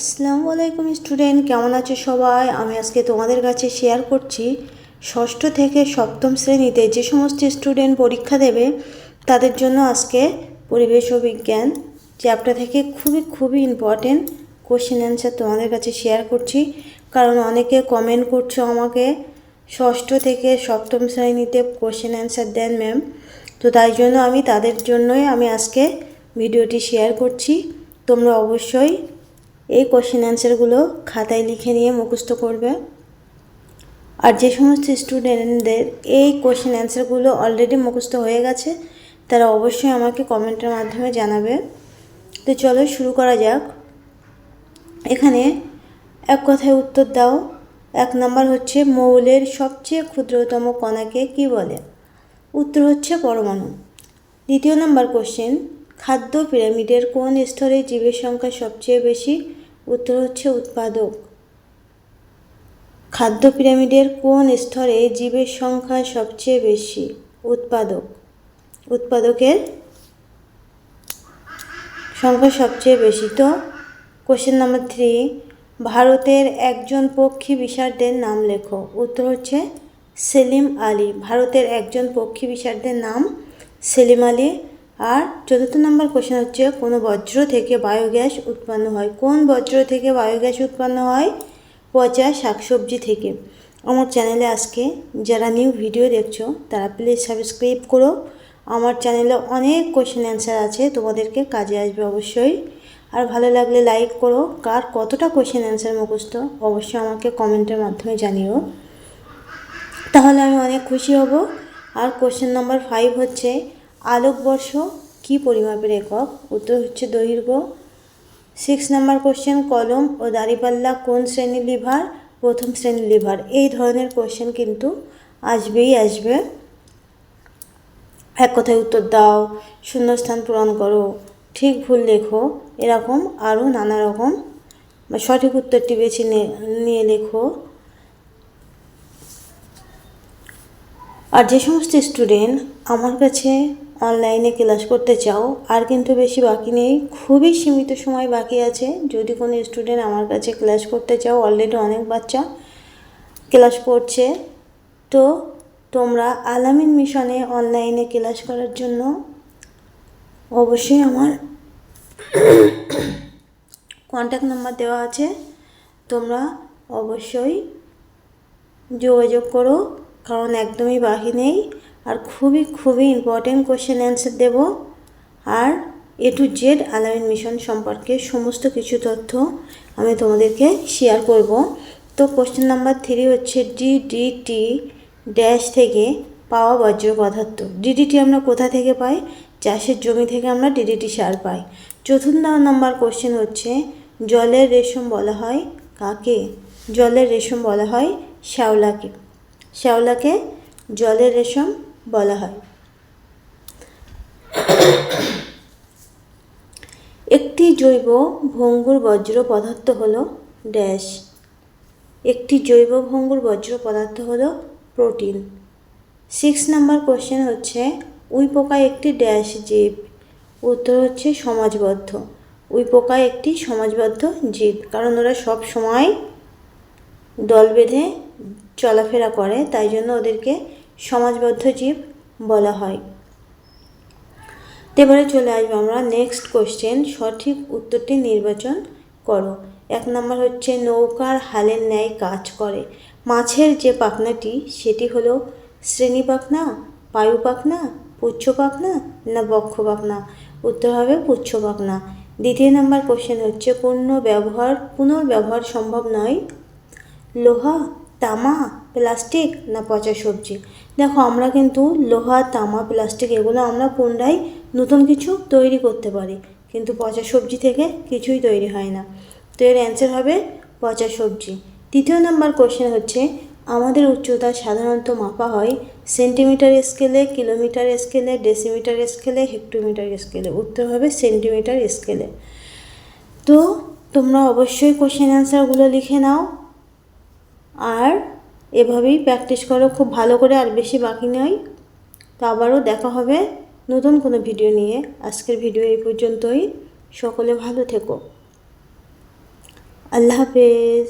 আসসালামু আলাইকুম স্টুডেন্ট, কেমন আছো সবাই? আমি আজকে তোমাদের কাছে শেয়ার করছি ষষ্ঠ থেকে সপ্তম শ্রেণীতে যে সমস্ত স্টুডেন্ট পরীক্ষা দেবে, তাদের জন্য আজকে পরিবেশ ও বিজ্ঞান চ্যাপ্টার থেকে খুবই খুবই ইম্পর্টেন্ট কোশ্চেন অ্যান্সার তোমাদের কাছে শেয়ার করছি। কারণ অনেকে কমেন্ট করছ আমাকে, ষষ্ঠ থেকে সপ্তম শ্রেণীতে কোশ্চেন অ্যান্সার দেন ম্যাম তো তাই জন্য আমি তাদের জন্যই আমি আজকে ভিডিওটি শেয়ার করছি। তোমরা অবশ্যই এই কোশ্চেন অ্যান্সারগুলো খাতায় লিখে নিয়ে মুখস্থ করবে। আর যে সমস্ত স্টুডেন্টদের এই কোশ্চেন অ্যান্সারগুলো অলরেডি মুখস্থ হয়ে গেছে, তারা অবশ্যই আমাকে কমেন্টের মাধ্যমে জানাবে। তো চলো শুরু করা যাক। এখানে এক কথায় উত্তর দাও। এক নম্বর হচ্ছে, মৌলের সবচেয়ে ক্ষুদ্রতম কণাকে কি বলে? উত্তর হচ্ছে পরমাণু। দ্বিতীয় নম্বর কোশ্চেন খাদ্য পিরামিডের কোন স্তরে জীবের সংখ্যা সবচেয়ে বেশি? উত্তর হচ্ছে উৎপাদক। খাদ্য পিরামিডের কোন স্তরে জীবের সংখ্যা সবচেয়ে বেশি? উৎপাদক। উৎপাদকের সংখ্যা সবচেয়ে বেশি। তো কোশ্চেন নাম্বার থ্রি ভারতের একজন পক্ষী বিশারদের নাম লেখো। উত্তর হচ্ছে সেলিম আলী। ভারতের একজন পক্ষী বিশারদের নাম সেলিম আলী। আর চতুর্থ নম্বর কোশ্চেন হচ্ছে, কোনো বজ্র থেকে বায়োগ্যাস উৎপন্ন হয়? কোন বজ্র থেকে বায়োগ্যাস উৎপন্ন হয়? পচা শাকসবজি থেকে। আমার চ্যানেলে আজকে যারা নিউ ভিডিও দেখছ, তারা প্লিজ সাবস্ক্রাইব করো। আমার চ্যানেলে অনেক কোশ্চেন অ্যান্সার আছে, তোমাদেরকে কাজে আসবে অবশ্যই। আর ভালো লাগলে লাইক করো। কার কতটা কোশ্চেন অ্যান্সার মুখস্থ, অবশ্যই আমাকে কমেন্টের মাধ্যমে জানিও। তাহলে আমি অনেক খুশি হব। আর কোশ্চেন নাম্বার ফাইভ হচ্ছে আলোকবর্ষ, কী পরিমাপের একক? উত্তর হচ্ছে দৈর্ঘ্য। সিক্স নাম্বার কোশ্চেন কলম ও দাড়িপাল্লা কোন শ্রেণির লিভার? প্রথম শ্রেণির লিভার। এই ধরনের কোশ্চেন কিন্তু আসবেই আসবে। এক কথায় উত্তর দাও। শূন্যস্থান পূরণ করো। ঠিক ভুল লেখো। এরকম আরও নানা রকম বা সঠিক উত্তরটি বেছে নিয়ে লেখো। আর যে সমস্ত স্টুডেন্ট আমার কাছে অনলাইনে ক্লাস করতে চাও, আর কিন্তু বেশি বাকি নেই, খুবই সীমিত সময় বাকি আছে। যদি কোনো স্টুডেন্ট আমার কাছে ক্লাস করতে চাও অলরেডি অনেক বাচ্চা ক্লাস করছে। তো তোমরা আলামিন মিশনে অনলাইনে ক্লাস করার জন্য অবশ্যই আমার কন্ট্যাক্ট নাম্বার দেওয়া আছে। তোমরা অবশ্যই যোগাযোগ করো, কারণ একদমই বাকি নেই। আর খুবই খুবই ইম্পর্টেন্ট কোশ্চেন অ্যান্সার দেব। আর A to Z Al Amin mission সম্পর্কে সমস্ত কিছু তথ্য আমি তোমাদেরকে শেয়ার করব। তো কোশ্চেন নাম্বার থ্রি হচ্ছে ডিডিটি ড্যাশ থেকে পাওয়া বজ্র পদার্থ ডিডিটি আমরা কোথা থেকে পাই? চাষের জমি থেকে আমরা ডিডিটি সার পাই। চতুর্থ নম্বর কোশ্চেন হচ্ছে, জলের রেশম বলা হয় কাকে? জলের রেশম বলা হয় শ্যাওলাকে। শ্যাওলাকে জলের রেশম বলা হয়। একটি জৈব ভঙ্গুর বজ্র পদার্থ হল ড্যাশ। একটি জৈব ভঙ্গুর বজ্র পদার্থ হল প্রোটিন। সিক্স নাম্বার কোশ্চেন হচ্ছে, উই পোকা একটি ড্যাশ জীব। উত্তর হচ্ছে সমাজবদ্ধ। উই পোকা একটি সমাজবদ্ধ জীব, কারণ ওরা সব সময় দল বেঁধে চলাফেরা করে, তাই জন্য ওদেরকে সমাজবদ্ধ জীব বলা হয়। এবারে চলে আসব আমরা নেক্সট কোশ্চেন সঠিক উত্তরটি নির্বাচন করো। এক নম্বর হচ্ছে, নৌকার হালের ন্যায় কাজ করে। মাছের যে পাখনাটি, সেটি হলো শ্রেণি পাখনা পায়ু পাখনা, পুচ্ছ পাখনা না বক্ষ পাখনা? উত্তর হবে পুচ্ছ পাখনা। দ্বিতীয় নম্বর কোশ্চেন হচ্ছে পণ্য ব্যবহার, পুনর্ব্যবহার সম্ভব নয়। লোহা, তামা প্লাস্টিক না পচা সবজি? দেখো, আমরা কিন্তু লোহা, তামা, প্লাস্টিক এগুলো আমরা পুনরায় নতুন কিছু তৈরি করতে পারি। কিন্তু পচা সবজি থেকে কিছুই তৈরি হয় না। তো এর অ্যান্সার হবে পচা সবজি। তৃতীয় নাম্বার কোশ্চেন হচ্ছে, আমাদের উচ্চতা সাধারণত মাপা হয় সেন্টিমিটার স্কেলে কিলোমিটার স্কেলে ডেসিমিটার স্কেলে হেক্টোমিটার স্কেলে উত্তর হবে সেন্টিমিটার স্কেলে তো তোমরা অবশ্যই কোশ্চেন অ্যান্সারগুলো লিখে নাও। আর এভাবেই প্র্যাকটিস করো, খুব ভালো করে আর বেশি বাকি নয়। তো আবারও দেখা হবে নতুন কোনো ভিডিও নিয়ে। আজকের ভিডিও এই পর্যন্তই। সকলে ভালো থেকো। আল্লাহ হাফেজ।